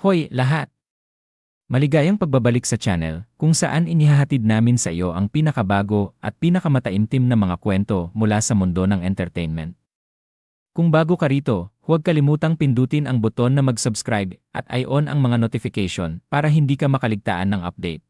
Hoy, lahat! Maligayang pagbabalik sa channel kung saan inihahatid namin sa iyo ang pinakabago at pinakamataimtim na mga kwento mula sa mundo ng entertainment. Kung bago ka rito, huwag kalimutang pindutin ang buton na mag-subscribe at i-on ang mga notification para hindi ka makaligtaan ng update.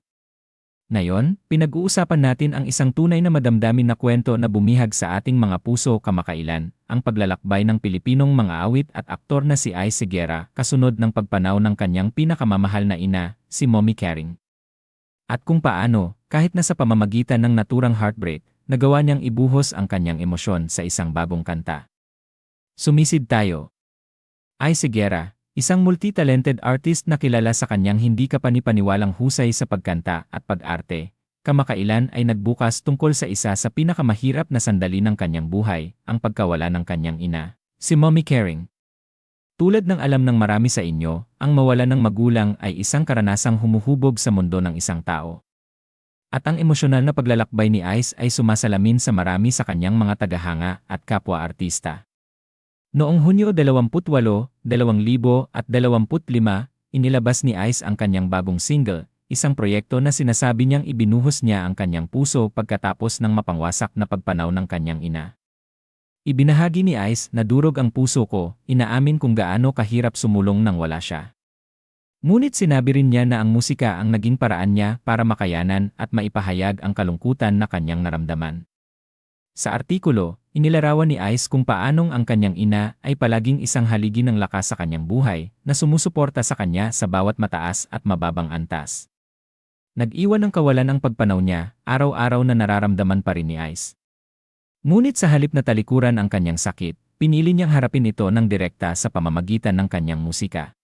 Ngayon, pinag-uusapan natin ang isang tunay na madamdamin na kwento na bumihag sa ating mga puso kamakailan, ang paglalakbay ng Pilipinong mga awit at aktor na si Ay Seguera kasunod ng pagpanaw ng kanyang pinakamamahal na ina, si Mommy Caring. At kung paano, kahit na sa pamamagitan ng naturang heartbreak, nagawa niyang ibuhos ang kanyang emosyon sa isang bagong kanta. Sumisid tayo. Ay Seguera, Isang multi-talented artist na kilala sa kanyang hindi kapanipaniwalang husay sa pagkanta at pag-arte, kamakailan ay nagbukas tungkol sa isa sa pinakamahirap na sandali ng kanyang buhay, ang pagkawala ng kanyang ina, si Mommy Caring. Tulad ng alam ng marami sa inyo, ang mawala ng magulang ay isang karanasang humuhubog sa mundo ng isang tao. At ang emosyonal na paglalakbay ni Ice ay sumasalamin sa marami sa kanyang mga tagahanga at kapwa-artista. Noong Hunyo 28, 2025, inilabas ni Ice ang kanyang bagong single, isang proyekto na sinasabi niyang ibinuhos niya ang kanyang puso pagkatapos ng mapangwasak na pagpanaw ng kanyang ina. Ibinahagi ni Ice na durog ang puso ko, inaamin kung gaano kahirap sumulong nang wala siya. Ngunit sinabi rin niya na ang musika ang naging paraan niya para makayanan at maipahayag ang kalungkutan na kanyang naramdaman. Sa artikulo, Inilarawan ni Ice kung paanong ang kanyang ina ay palaging isang haligi ng lakas sa kanyang buhay na sumusuporta sa kanya sa bawat mataas at mababang antas. Nag-iwan ng kawalan ang pagpanaw niya, araw-araw na nararamdaman pa rin ni Ice. Ngunit sa halip na talikuran ang kanyang sakit, pinili niyang harapin ito ng direkta sa pamamagitan ng kanyang musika.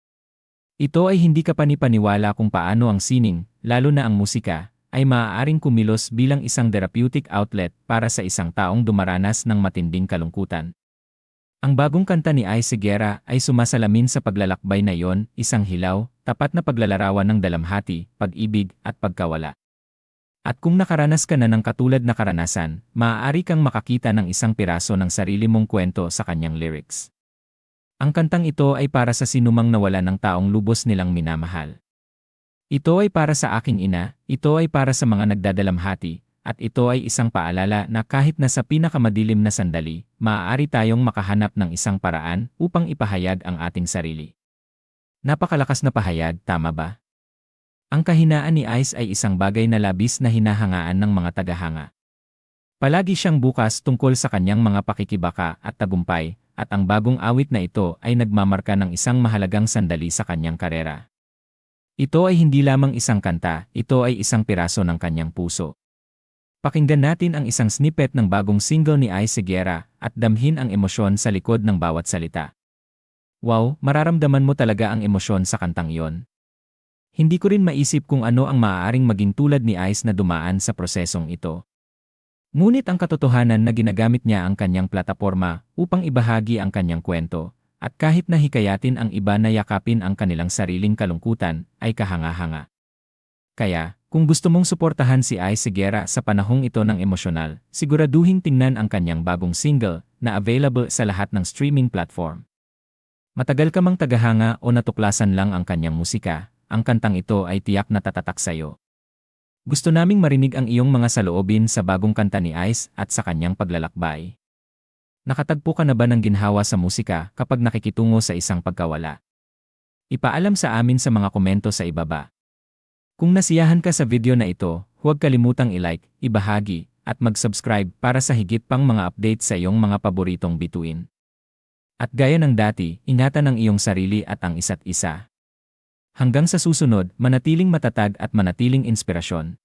Ito ay hindi ka panipaniwala kung paano ang sining, lalo na ang musika, ay maaaring kumilos bilang isang therapeutic outlet para sa isang taong dumaranas ng matinding kalungkutan. Ang bagong kanta ni Ay Segura ay sumasalamin sa paglalakbay na iyon, isang hilaw, tapat na paglalarawan ng dalamhati, pag-ibig, at pagkawala. At kung nakaranas ka na ng katulad na karanasan, maaari kang makakita ng isang piraso ng sarili mong kwento sa kanyang lyrics. Ang kantang ito ay para sa sinumang nawala ng taong lubos nilang minamahal. Ito ay para sa aking ina, ito ay para sa mga nagdadalamhati, at ito ay isang paalala na kahit na sa pinakamadilim na sandali, maaari tayong makahanap ng isang paraan upang ipahayag ang ating sarili. Napakalakas na pahayag, tama ba? Ang kahinaan ni Ice ay isang bagay na labis na hinahangaan ng mga tagahanga. Palagi siyang bukas tungkol sa kanyang mga pakikibaka at tagumpay, at ang bagong awit na ito ay nagmamarka ng isang mahalagang sandali sa kanyang karera. Ito ay hindi lamang isang kanta, ito ay isang piraso ng kanyang puso. Pakinggan natin ang isang snippet ng bagong single ni Ay Seguera at damhin ang emosyon sa likod ng bawat salita. Wow, mararamdaman mo talaga ang emosyon sa kantang iyon. Hindi ko rin maisip kung ano ang maaaring maging tulad ni Ice na dumaan sa prosesong ito. Ngunit ang katotohanan na ginagamit niya ang kanyang plataforma upang ibahagi ang kanyang kwento at kahit na hikayatin ang iba na yakapin ang kanilang sariling kalungkutan, ay kahanga-hanga. Kaya, kung gusto mong suportahan si Ay Segura sa panahong ito ng emosyonal, siguraduhin tingnan ang kanyang bagong single na available sa lahat ng streaming platform. Matagal ka mang tagahanga o natuklasan lang ang kanyang musika, ang kantang ito ay tiyak na tatatak sa'yo. Gusto naming marinig ang iyong mga saloobin sa bagong kanta ni Ice at sa kanyang paglalakbay. Nakatagpo ka na ba ng ginhawa sa musika kapag nakikitungo sa isang pagkawala? Ipaalam sa amin sa mga komento sa ibaba. Kung nasiyahan ka sa video na ito, huwag kalimutang i-like, ibahagi, at mag-subscribe para sa higit pang mga update sa iyong mga paboritong bituin. At gaya ng dati, ingatan ang iyong sarili at ang isa't isa. Hanggang sa susunod, manatiling matatag at manatiling inspirasyon.